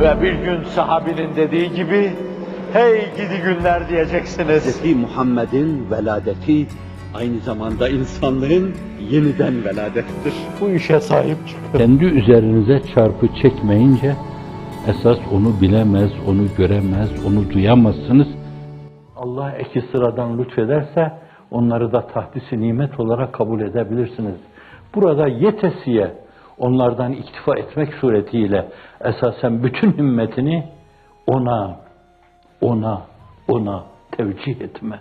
Ve bir gün sahabinin dediği gibi, hey gidi günler diyeceksiniz. Hz. Muhammed'in veladeti aynı zamanda insanlığın yeniden veladettir. Bu işe sahip çıkın. Kendi üzerinize çarpı çekmeyince esas onu bilemez, onu göremez, onu duyamazsınız. Allah eki sıradan lütfederse onları da tahdisi nimet olarak kabul edebilirsiniz. Burada yetesiye onlardan iktifa etmek suretiyle esasen bütün himmetini ona, ona, ona tevcih etme.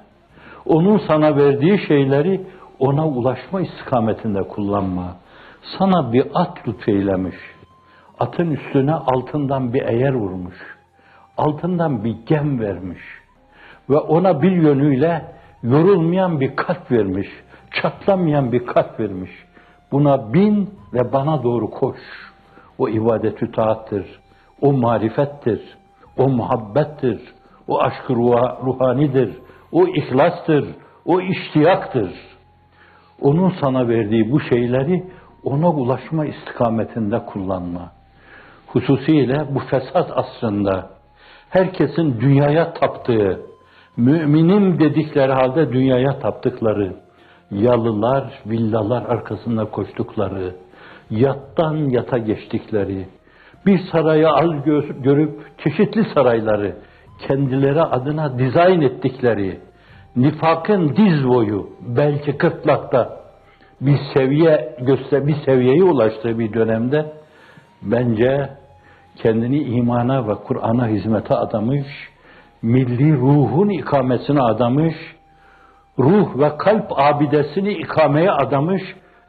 Onun sana verdiği şeyleri ona ulaşma istikametinde kullanma. Sana bir at lütfeylemiş. Atın üstüne altından bir eğer vurmuş. Altından bir gem vermiş. Ve ona bir yönüyle yorulmayan bir kalp vermiş. Çatlamayan bir kalp vermiş. Buna bin ve bana doğru koş. O ibadetü taattır. O marifettir. O muhabbettir. O aşk-ı ruha- ruhanidir. O ihlastır. O iştiyaktır. Onun sana verdiği bu şeyleri ona ulaşma istikametinde kullanma. Hususiyle bu fesat asrında herkesin dünyaya taptığı, müminim dedikleri halde dünyaya taptıkları, yalılar, villalar arkasında koştukları, yattan yata geçtikleri, bir sarayı az gö- görüp çeşitli sarayları kendileri adına dizayn ettikleri, nifakın diz boyu, belki kırtlakta bir seviye göster bir seviyeye ulaştığı bir dönemde bence kendini imana ve Kur'an'a hizmete adamış, milli ruhun ikamesine adamış, ruh ve kalp abidesini ikameye adamış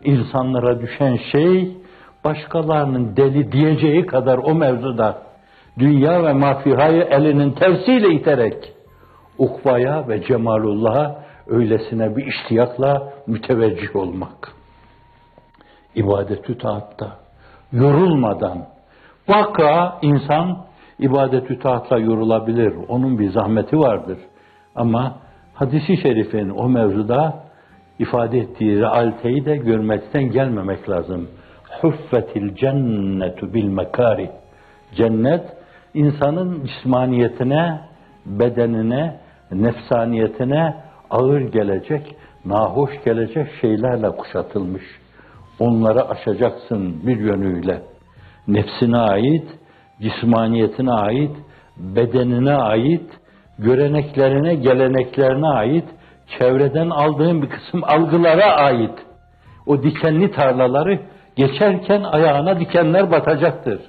insanlara düşen şey başkalarının deli diyeceği kadar o mevzuda dünya ve mafihayı elinin tersiyle iterek ukvaya ve cemalullah'a öylesine bir iştiyakla müteveccih olmak. İbadetü taatta yorulmadan vaka insan ibadetü taatla yorulabilir. Onun bir zahmeti vardır. Ama hadisi şerifin o mevzuda ifade ettiği realiteyi de görmekten gelmemek lazım. Huffetil cennetu bil mekari. Cennet insanın cismaniyetine, bedenine, nefsaniyetine ağır gelecek, nahoş gelecek şeylerle kuşatılmış. Onları aşacaksın bir yönüyle. Nefsine ait, cismaniyetine ait, bedenine ait, göreneklerine, geleneklerine ait, çevreden aldığın bir kısım algılara ait. O dikenli tarlaları geçerken ayağına dikenler batacaktır.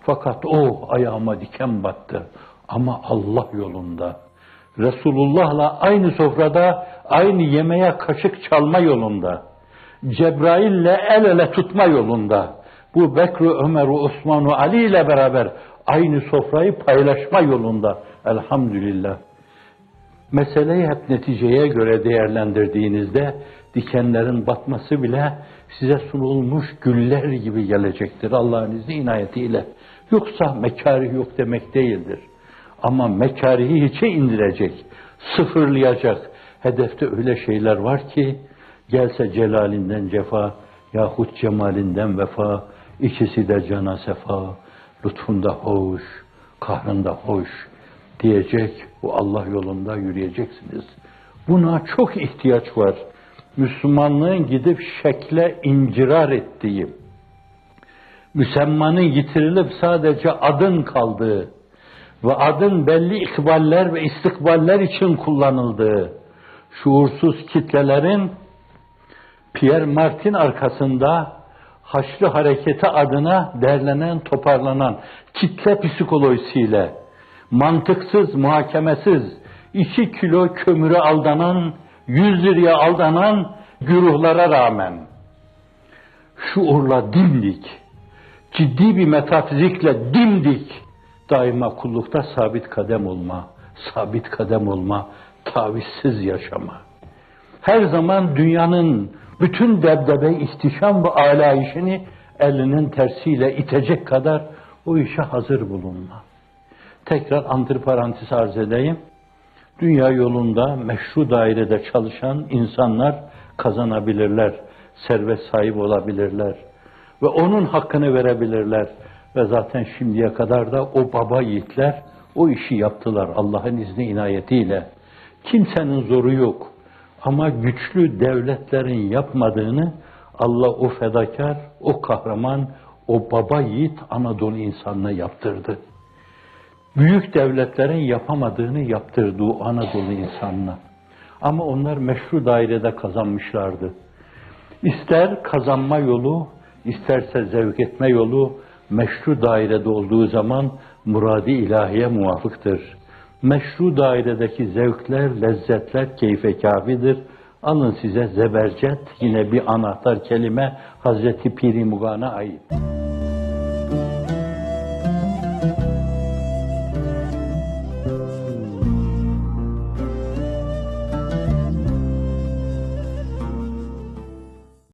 Fakat o ayağıma diken battı ama Allah yolunda. Resulullah'la aynı sofrada, aynı yemeğe kaşık çalma yolunda. Cebrail'le el ele tutma yolunda. Bu Bekri, Ömer, Osman Ali ile beraber aynı sofrayı paylaşma yolunda. Elhamdülillah. Meseleyi hep neticeye göre değerlendirdiğinizde dikenlerin batması bile size sunulmuş güller gibi gelecektir Allah'ın izni inayetiyle. Yoksa mekarih yok demek değildir. Ama mekarihi hiçe indirecek, sıfırlayacak. Hedefte öyle şeyler var ki gelse celalinden cefa yahut cemalinden vefa ikisi de cana sefa lütfunda hoş, kahrında hoş diyecek o Allah yolunda yürüyeceksiniz. Buna çok ihtiyaç var. Müslümanlığın gidip şekle incirar ettiği, müsemmanın yitirilip sadece adın kaldığı ve adın belli ikballer ve istikballer için kullanıldığı şuursuz kitlelerin Pierre Martin arkasında Haçlı Hareketi adına derlenen, toparlanan kitle psikolojisiyle mantıksız, muhakemesiz, iki kilo kömüre aldanan, yüz liraya aldanan güruhlara rağmen şuurla dimdik, ciddi bir metafizikle dimdik daima kullukta sabit kadem olma, sabit kadem olma, tavizsiz yaşama. Her zaman dünyanın bütün debdebe, ihtişam ve alayişini elinin tersiyle itecek kadar o işe hazır bulunma. Tekrar antiparantez arz edeyim. Dünya yolunda meşru dairede çalışan insanlar kazanabilirler, servet sahibi olabilirler ve onun hakkını verebilirler. Ve zaten şimdiye kadar da o baba yiğitler o işi yaptılar Allah'ın izni inayetiyle. Kimsenin zoru yok. Ama güçlü devletlerin yapmadığını Allah o fedakar, o kahraman, o baba yiğit Anadolu insanına yaptırdı. Büyük devletlerin yapamadığını yaptırdı o Anadolu insanına. Ama onlar meşru dairede kazanmışlardı. İster kazanma yolu, isterse zevk etme yolu meşru dairede olduğu zaman muradi ilahiye muvafıktır. Meşru dairedeki zevkler, lezzetler keyfe kafidir. Alın size zebercet, yine bir anahtar kelime Hazreti Piri Mugan'a ait.